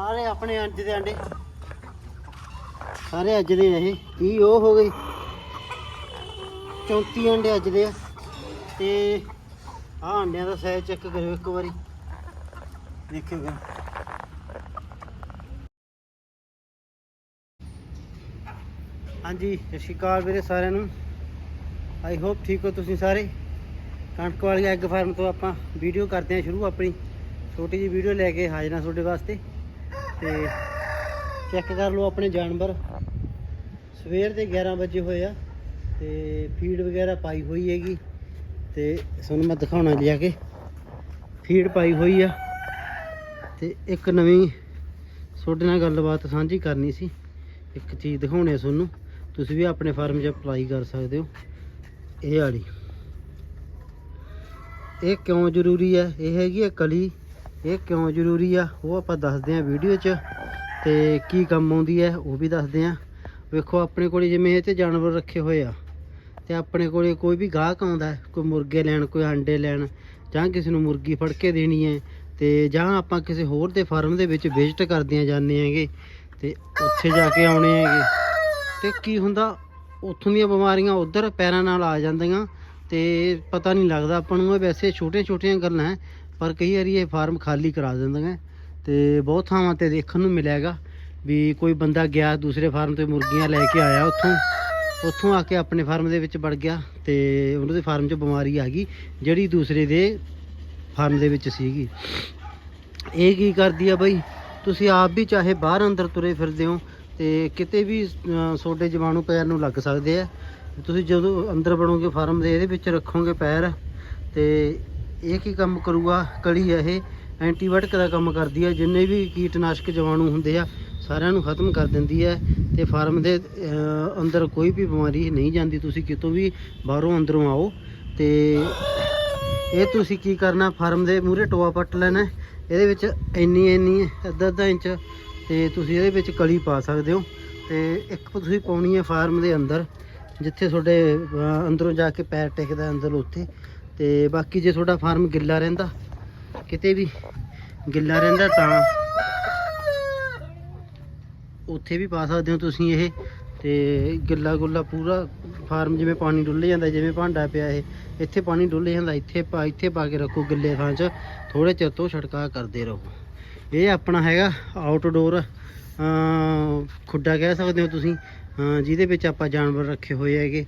ਸਾਰੇ ਆਪਣੇ ਅੱਜ ਦੇ ਅੰਡੇ। ਸਾਰੇ ਅੱਜ ਦੇ ਇਹ। 30 ਉਹ ਹੋ ਗਏ। 34 ਅੰਡੇ ਅੱਜ ਦੇ ਆ। ਤੇ ਆਹ ਅੰਡਿਆਂ ਦਾ ਸਾਈਜ਼ ਚੈੱਕ ਕਰਿਓ ਇੱਕ ਵਾਰੀ। ਦੇਖਿਓ ਹਾਂਜੀ, ਸਤਿ ਸ਼੍ਰੀ ਅਕਾਲ ਵੀਰੇ ਸਾਰਿਆਂ ਨੂੰ। ਆਈ ਹੋਪ ਠੀਕ ਹੋ ਤੁਸੀਂ ਸਾਰੇ। ਕਣਕ ਵਾਲੀ ਐਗ ਫਾਰਮ ਤੋਂ ਆਪਾਂ ਵੀਡੀਓ ਕਰਦੇ ਹਾਂ ਸ਼ੁਰੂ ਆਪਣੀ। ਛੋਟੀ ਜਿਹੀ ਵੀਡੀਓ ਲੈ ਕੇ ਹਾਜ਼ਰਾਂ ਤੁਹਾਡੇ ਵਾਸਤੇ। ਤੇ ਚੈੱਕ ਕਰ ਲਓ ਆਪਣੇ ਜਾਨਵਰ। ਸਵੇਰ ਦੇ 11 ਵਜੇ ਹੋਏ ਆ ਤੇ ਫੀਡ ਵਗੈਰਾ ਪਾਈ ਹੋਈ ਹੈਗੀ। ਤੇ ਤੁਹਾਨੂੰ ਮੈਂ ਦਿਖਾਉਣਾ ਲਿਆ ਕੇ। ਫੀਡ ਪਾਈ ਹੋਈ ਆ। ਤੇ ਇੱਕ ਨਵੀਂ ਤੁਹਾਡੇ ਨਾਲ ਗੱਲਬਾਤ ਸਾਂਝੀ ਕਰਨੀ ਸੀ। ਇੱਕ ਚੀਜ਼ ਦਿਖਾਉਣੀ ਆ ਤੁਹਾਨੂੰ। ਤੁਸੀਂ ਵੀ ਆਪਣੇ ਫਾਰਮ 'ਚ ਅਪਲਾਈ ਕਰ ਸਕਦੇ ਹੋ। ਇਹ ਵਾਲੀ। ਇਹ ਕਿਉਂ ਜ਼ਰੂਰੀ ਹੈ ਇਹ ਹੈਗੀ ਹੈ ਕਲੀ। ਇਹ ਕਿਉਂ ਜ਼ਰੂਰੀ ਆ? ਉਹ ਆਪਾਂ ਦੱਸਦੇ ਹਾਂ ਵੀਡੀਓ 'ਚ। ਤੇ ਕੀ ਕੰਮ ਆਉਂਦੀ ਹੈ, ਉਹ ਵੀ ਦੱਸਦੇ ਹਾਂ। ਵੇਖੋ, ਆਪਣੇ ਕੋਲੇ ਜਿਵੇਂ ਇਹ ਤੇ ਜਾਨਵਰ ਰੱਖੇ ਹੋਏ ਆ। ਤੇ ਆਪਣੇ ਕੋਲੇ ਕੋਈ ਵੀ ਗਾਹਕ ਆਉਂਦਾ ਕੋਈ ਮੁਰਗੇ ਲੈਣ, ਕੋਈ ਆਂਡੇ ਲੈਣ, ਜਾਂ ਕਿਸੇ ਨੂੰ ਮੁਰਗੀ ਫੜ ਕੇ ਦੇਣੀ ਹੈ, ਤੇ ਜਾਂ ਆਪਾਂ ਕਿਸੇ ਹੋਰ ਦੇ ਫਾਰਮ ਦੇ ਵਿੱਚ ਵਿਜ਼ਿਟ ਕਰਦਿਆਂ ਜਾਂਦੇ ਹੈਗੇ, ਤੇ ਉੱਥੇ ਜਾ ਕੇ ਆਉਣੇ ਹੈਗੇ। ਤੇ ਕੀ ਹੁੰਦਾ, ਉੱਥੋਂ ਦੀਆਂ ਬਿਮਾਰੀਆਂ ਉਧਰ ਪੈਰਾਂ ਨਾਲ ਆ ਜਾਂਦੀਆਂ, ਤੇ ਪਤਾ ਨਹੀਂ ਲੱਗਦਾ ਆਪਾਂ ਨੂੰ ਵੈਸੇ ਛੋਟੀਆਂ ਛੋਟੀਆਂ ਗੱਲਾਂ ਪਰ ਕਈ ਵਾਰੀ ਇਹ ਫਾਰਮ ਖਾਲੀ ਕਰਾ ਦਿੰਦੀਆਂ ਤੇ ਬਹੁਤ ਥਾਵਾਂ ਤੇ ਦੇਖਣ ਨੂੰ ਮਿਲਿਆਗਾ ਵੀ ਕੋਈ ਬੰਦਾ ਗਿਆ ਦੂਸਰੇ ਫਾਰਮ ਤੇ ਮੁਰਗੀਆਂ ਲੈ ਕੇ ਆਇਆ ਉੱਥੋਂ ਉੱਥੋਂ ਆ ਕੇ ਆਪਣੇ ਫਾਰਮ ਦੇ ਵਿੱਚ ਵੜ ਗਿਆ ਤੇ ਉਹਨਾਂ ਦੇ ਫਾਰਮ 'ਚ ਬਿਮਾਰੀ ਆ ਗਈ ਜਿਹੜੀ ਦੂਸਰੇ ਦੇ ਫਾਰਮ ਦੇ ਵਿੱਚ ਸੀਗੀ। ਇਹ ਕੀ ਕਰਦੀ ਆ ਬਈ? ਤੁਸੀਂ ਆਪ ਵੀ ਚਾਹੇ ਬਾਹਰ ਅੰਦਰ ਤੁਰੇ ਫਿਰਦੇ ਹੋ ਤੇ ਕਿਤੇ ਵੀ ਅਹ, ਤੁਹਾਡੇ ਜੀਵਾਣੂ ਪੈਰ ਨੂੰ ਲੱਗ ਸਕਦੇ ਆ। ਤੁਸੀਂ ਜਦੋਂ ਅੰਦਰ ਬਣੋਗੇ ਫਾਰਮ ਦੇ ਇਹਦੇ ਵਿੱਚ ਰੱਖੋਗੇ ਪੈਰ ਤੇ ਇਹ ਕੀ ਕੰਮ ਕਰੂਗਾ? ਕਲੀ ਆ ਇਹ। ਐਂਟੀਬਾਇਓਟਿਕ ਦਾ ਕੰਮ ਕਰਦੀ ਹੈ ਜਿੰਨੇ ਵੀ ਕੀਟਨਾਸ਼ਕ ਜੀਵਾਣੂ ਹੁੰਦੇ ਆ, ਸਾਰਿਆਂ ਨੂੰ ਖਤਮ ਕਰ ਦਿੰਦੀ ਹੈ ਤੇ ਫਾਰਮ ਦੇ ਅੰਦਰ ਕੋਈ ਵੀ ਬਿਮਾਰੀ ਨਹੀਂ ਜਾਂਦੀ। ਤੁਸੀਂ ਕਿਤੋਂ ਵੀ ਬਾਹਰੋਂ ਅੰਦਰੋਂ ਆਓ ਤੇ ਇਹ ਤੁਸੀਂ ਕੀ ਕਰਨਾ? ਫਾਰਮ ਦੇ ਮੂਹਰੇ ਟੋਆ ਪੱਟ ਲੈਣਾ। ਇਹਦੇ ਵਿੱਚ ਇੰਨੀ ਇੰਨੀ, ਅੱਧਾ ਅੱਧਾ ਇੰਚ ਤੇ ਤੁਸੀਂ ਇਹਦੇ ਵਿੱਚ ਕਲੀ ਪਾ ਸਕਦੇ ਹੋ। ਤੇ ਇੱਕ ਤੁਸੀਂ ਪਾਉਣੀ ਹੈ ਫਾਰਮ ਦੇ ਅੰਦਰ, ਜਿੱਥੇ ਤੁਹਾਡੇ ਅੰਦਰੋਂ ਜਾ ਕੇ ਪੈਰ ਟਿਕਦਾ ਅੰਦਰ ਉੱਥੇ। ਤੇ ਬਾਕੀ ਜੇ ਤੁਹਾਡਾ ਫਾਰਮ ਗਿੱਲਾ ਰਹਿੰਦਾ, ਕਿਤੇ ਵੀ ਗਿੱਲਾ ਰਹਿੰਦਾ ਤਾਂ ਉੱਥੇ ਵੀ ਪਾ ਸਕਦੇ ਹੋ ਤੁਸੀਂ ਇਹ ਤੇ ਗਿੱਲਾ ਗੁੱਲਾ ਪੂਰਾ ਫਾਰਮ ਜਿਵੇਂ ਪਾਣੀ ਡੁੱਲ ਜਾਂਦਾ, ਜਿਵੇਂ ਭਾਂਡਾ ਪਿਆ ਇਹ, ਇੱਥੇ ਪਾਣੀ ਡੁੱਲ ਜਾਂਦਾ, ਇੱਥੇ ਪਾ ਇੱਥੇ ਪਾ ਕੇ ਰੱਖੋ ਗਿੱਲੇ ਥਾਂ 'ਚ ਥੋੜੇ ਚਿਰ ਤੋਂ ਛੜਕਾ ਕਰਦੇ ਰਹੋ। ਇਹ ਆਪਣਾ ਹੈਗਾ ਆਊਟਡੋਰ ਖੁੱਡਾ ਕਹਿ ਸਕਦੇ ਹੋ ਤੁਸੀਂ ਜਿਹਦੇ ਵਿੱਚ ਆਪਾਂ ਜਾਨਵਰ ਰੱਖੇ ਹੋਏ ਹੈਗੇ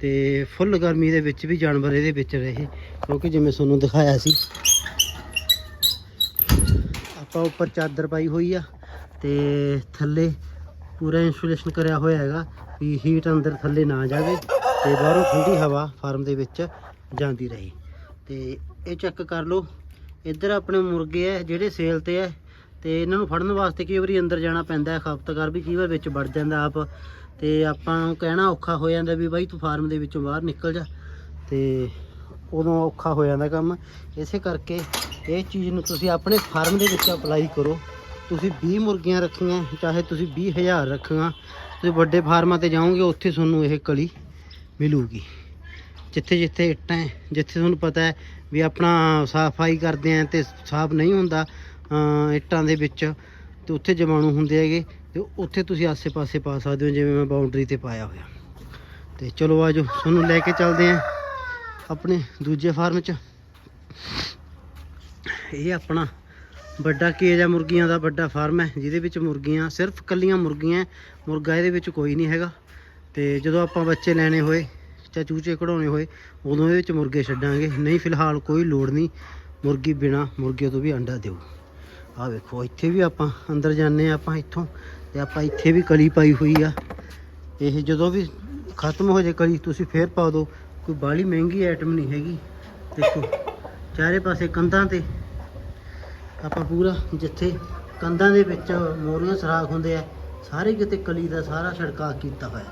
ਤੇ ਫੁੱਲ ਗਰਮੀ ਦੇ ਵਿੱਚ ਵੀ ਜਾਨਵਰ ਇਹਦੇ ਵਿੱਚ ਰਹੇ, ਕਿਉਂਕਿ ਜਿਵੇਂ ਤੁਹਾਨੂੰ ਦਿਖਾਇਆ ਸੀ। ਆਪਾਂ ਉੱਪਰ ਚਾਦਰ ਪਾਈ ਹੋਈ ਆ ਤੇ ਥੱਲੇ ਪੂਰਾ ਇਨਸੂਲੇਸ਼ਨ ਕਰਿਆ ਹੋਇਆ ਹੈਗਾ ਵੀ ਹੀਟ ਅੰਦਰ ਥੱਲੇ ਨਾ ਜਾਵੇ ਤੇ ਬਾਹਰੋਂ ਠੰਡੀ ਹਵਾ ਫਾਰਮ ਦੇ ਵਿੱਚ ਜਾਂਦੀ ਰਹੇ। ਤੇ ਇਹ ਚੈੱਕ ਕਰ ਲਓ, ਇੱਧਰ ਆਪਣੇ ਮੁਰਗੇ ਆ ਜਿਹੜੇ ਸੇਲ ਤੇ ਆ। ਤੇ ਇਹਨਾਂ ਨੂੰ ਫੜਨ ਵਾਸਤੇ ਕਈ ਵਾਰੀ ਅੰਦਰ ਜਾਣਾ ਪੈਂਦਾ ਹੈ, ਖਪਤਕਾਰ ਵੀ ਕਈ ਵਾਰ ਵਿੱਚ ਵੜ ਜਾਂਦਾ ਆਪ। ਤੇ ਆਪਾਂ ਨੂੰ ਕਹਿਣਾ ਔਖਾ ਹੋ ਜਾਂਦਾ ਵੀ ਬਾਈ ਤੂੰ ਫਾਰਮ ਦੇ ਵਿੱਚੋਂ ਬਾਹਰ ਨਿਕਲ ਜਾ। ਤੇ ਉਦੋਂ ਔਖਾ ਹੋ ਜਾਂਦਾ ਕੰਮ। ਇਸੇ ਕਰਕੇ ਇਹ ਚੀਜ਼ ਨੂੰ ਤੁਸੀਂ ਆਪਣੇ ਫਾਰਮ ਦੇ ਵਿੱਚ ਅਪਲਾਈ ਕਰੋ। ਤੁਸੀਂ 20 ਮੁਰਗੀਆਂ ਰੱਖੀਆਂ, ਚਾਹੇ ਤੁਸੀਂ 20000 ਰੱਖੀਆਂ। ਤੁਸੀਂ ਵੱਡੇ ਫਾਰਮਾਂ ਤੇ ਜਾਓਗੇ, ਉੱਥੇ ਤੁਹਾਨੂੰ ਇਹ ਕਲੀ ਮਿਲੂਗੀ। ਜਿੱਥੇ ਜਿੱਥੇ ਇੱਟਾਂ ਜਿੱਥੇ ਤੁਹਾਨੂੰ ਪਤਾ ਹੈ ਵੀ ਆਪਣਾ ਸਫ਼ਾਈ ਕਰਦੇ ਆ ਤੇ ਸਾਫ਼ ਨਹੀਂ ਹੁੰਦਾ ਇੱਟਾਂ ਦੇ ਵਿੱਚ, ਤੇ ਉੱਥੇ ਜਮਾਣੂ ਹੁੰਦੇ ਹੈਗੇ, ਤੇ ਉੱਥੇ ਤੁਸੀਂ ਆਸੇ-ਪਾਸੇ ਪਾ ਸਕਦੇ ਹੋ, ਜਿਵੇਂ ਮੈਂ ਬਾਉਂਡਰੀ ਤੇ ਪਾਇਆ ਹੋਇਆ। ਤੇ ਚਲੋ ਆਜੋ ਤੁਹਾਨੂੰ ਲੈ ਕੇ ਚੱਲਦੇ ਆਂ ਆਪਣੇ ਦੂਜੇ ਫਾਰਮ 'ਚ। ਇਹ ਆਪਣਾ ਵੱਡਾ ਕੇਜ ਆ, ਮੁਰਗੀਆਂ ਦਾ ਵੱਡਾ ਫਾਰਮ ਹੈ, ਜਿਹਦੇ ਵਿੱਚ ਮੁਰਗੀਆਂ, ਸਿਰਫ ਕੱਲੀਆਂ ਮੁਰਗੀਆਂ ਮੁਰਗਾ ਇਹਦੇ ਵਿੱਚ ਕੋਈ ਨਹੀਂ ਹੈਗਾ। ਤੇ ਜਦੋਂ ਆਪਾਂ ਬੱਚੇ ਲੈਣੇ ਹੋਏ, ਜਾਂ ਚੂਚੇ ਕਢਾਉਣੇ ਹੋਏ, ਉਦੋਂ ਇਹਦੇ ਵਿੱਚ ਮੁਰਗੇ ਛੱਡਾਂਗੇ। ਨਹੀਂ, ਫਿਲਹਾਲ ਕੋਈ ਲੋੜ ਨਹੀਂ, ਮੁਰਗੀ ਬਿਨਾ ਮੁਰਗੇ ਤੋਂ ਵੀ ਅੰਡਾ ਦਿਓ। ਆਹ ਵੇਖੋ ਇੱਥੇ ਵੀ ਆਪਾਂ ਅੰਦਰ ਜਾਂਦੇ ਆ ਆਪਾਂ ਇੱਥੋਂ ਤੇ ਆਪਾਂ ਇੱਥੇ ਵੀ ਕਲੀ ਪਾਈ ਹੋਈ ਆ। ਇਹ ਜਦੋਂ ਵੀ ਖਤਮ ਹੋ ਜੇ ਕਲੀ ਤੁਸੀਂ ਫੇਰ ਪਾ ਦਿਓ। ਕੋਈ ਬਾਹਲੀ ਮਹਿੰਗੀ ਆਈਟਮ ਨਹੀਂ ਹੈਗੀ। ਦੇਖੋ ਚਾਰੇ ਪਾਸੇ ਕੰਧਾਂ ਤੇ ਆਪਾਂ ਪੂਰਾ ਜਿੱਥੇ ਕੰਧਾਂ ਦੇ ਵਿੱਚ ਮੋਰੀਆਂ ਸਰਾਖ ਹੁੰਦੇ ਆ ਸਾਰੇ ਕਿਤੇ ਕਲੀ ਦਾ ਸਾਰਾ ਛੜਕਾ ਕੀਤਾ ਹੋਇਆ।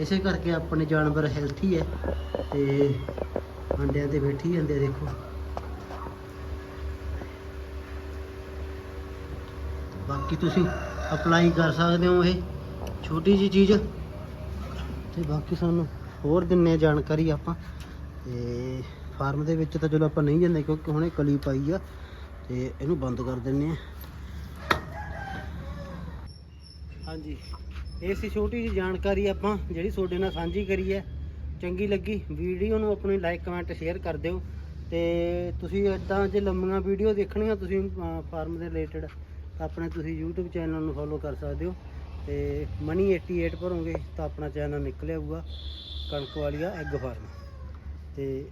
ਇਸੇ ਕਰਕੇ ਆਪਣੇ ਜਾਨਵਰ ਹੈਲਥੀ ਹੈ ਤੇ ਅੰਡਿਆਂ ਤੇ ਬੈਠੀ ਜਾਂਦੇ ਆ, ਦੇਖੋ। ਬਾਕੀ ਤੁਸੀਂ ਅਪਲਾਈ ਕਰ ਸਕਦੇ ਹੋ ਇਹ ਛੋਟੀ ਜੀ ਚੀਜ਼। ਤੇ ਬਾਕੀ ਸਾਨੂੰ ਹੋਰ ਦਿੰਨੇ ਆ ਜਾਣਕਾਰੀ ਆਪਾਂ। ਤੇ ਫਾਰਮ ਦੇ ਵਿੱਚ ਤਾਂ ਚਲੋ ਆਪਾਂ ਨਹੀਂ ਜਾਂਦੇ ਕਿਉਂਕਿ ਹੁਣੇ ਕਲੀ ਪਾਈ ਆ। ਤੇ ਇਹਨੂੰ ਬੰਦ ਕਰ ਦਿੰਨੇ ਆ। ਹਾਂਜੀ ਇਹ ਸੀ ਛੋਟੀ ਜਿਹੀ ਜਾਣਕਾਰੀ ਆਪਾਂ ਜਿਹੜੀ ਤੁਹਾਡੇ ਨਾਲ ਸਾਂਝੀ ਕਰੀ ਹੈ, ਚੰਗੀ ਲੱਗੀ, ਵੀਡੀਓ ਨੂੰ ਆਪਣੀ ਲਾਈਕ ਕਮੈਂਟ ਸ਼ੇਅਰ ਕਰ ਦਿਓ। ਤੇ ਤੁਸੀਂ ਇਦਾਂ ਜੇ ਲੰਮੀਆਂ ਵੀਡੀਓ ਦੇਖਣੀਆਂ ਤੁਸੀਂ ਫਾਰਮ ਦੇ ਰਿਲੇਟਡ ਆਪਣੇ ਤੁਸੀਂ YouTube ਚੈਨਲ ਨੂੰ ਫੋਲੋ ਕਰ ਸਕਦੇ ਹੋ ਤੇ ਮਨੀ 88 ਭਰੋਗੇ ਤਾਂ ਆਪਣਾ ਚੈਨਲ ਨਿਕਲ ਆਊਗਾ ਕਣਕ ਵਾਲੀਆ ਐਗ ਫਾਰਮ ਤੇ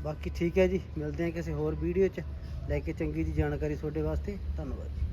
ਬਾਕੀ ਠੀਕ ਹੈ ਜੀ, ਮਿਲਦੇ ਹਾਂ ਕਿਸੇ ਹੋਰ ਵੀਡੀਓ 'ਚ। ਲੈ ਕੇ ਚੰਗੀ ਜੀ ਜਾਣਕਾਰੀ ਤੁਹਾਡੇ ਵਾਸਤੇ। ਧੰਨਵਾਦ ਜੀ।